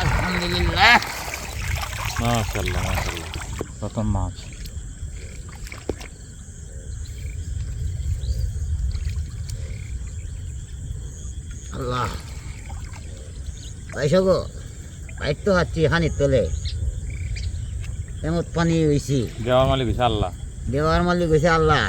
আলহামদুলিল্লাহ। মাশাল্লাহ মাশাল্লাহ নতুন মাছ। আল্লাহ। পাইছ গো বাইক তো হানির তোলে। এমত পানি হয়েছি দেওয়ার মালিক আল্লাহ। দেওয়ার মালিক হয়েছে আল্লাহ।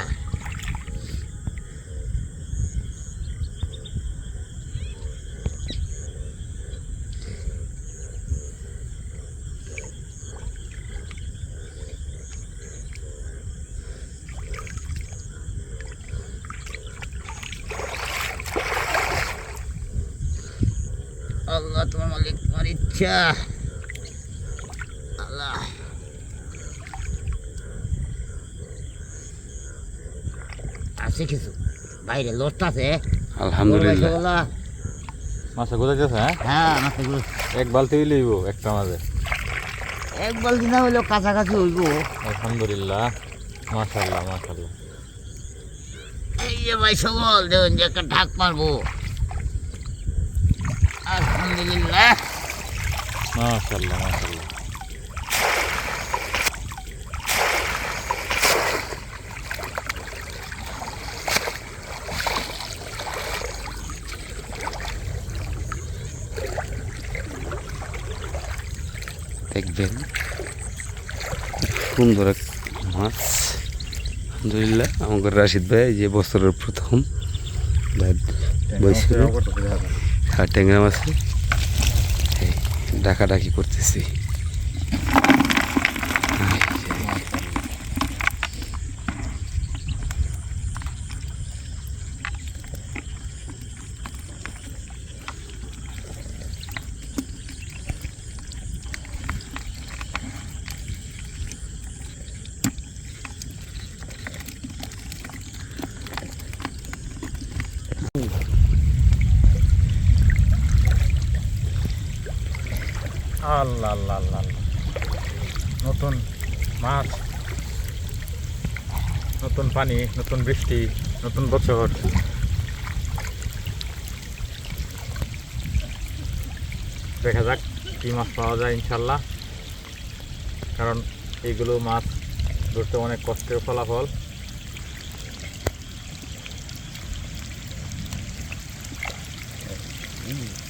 আল্লাহ তোমার মালিক তোমার ইচ্ছা। আল্লাহ। আছে কিছু? বাইরে লোট আছে। আলহামদুলিল্লাহ। মাছে গোজাইতেছে হ্যাঁ? হ্যাঁ মাছগুলো এক বালতি লইব একটা মাঝে। এক বালতি না হইলেও কাছাকাছি হইব। আলহামদুলিল্লাহ। মাশাল্লাহ মাশাল্লাহ এই যে ভাই সকল দেখুন যে একটা ঢাক মারবো। আলহামদুলিল্লাহ মাশাল্লাহ মাশাল্লাহ দেখবেন সুন্দর এক মাছ আলহামদুলিল্লাহ আমাদের রাশিদ ভাই যে বছরের প্রথম ভাই বলছিল হ্যাঁ ট্যাংরা মাছে এই ডাকাডাকি করতেছি। আল্লাহ আল্লাহ আল্লাহ আল্লাহ নতুন মাছ, নতুন পানি, নতুন বৃষ্টি, নতুন বছর। দেখা যাক কী মাছ পাওয়া যায় ইনশাল্লাহ কারণ এইগুলো মাছ ধরতে অনেক কষ্টের ফলাফল। Mm.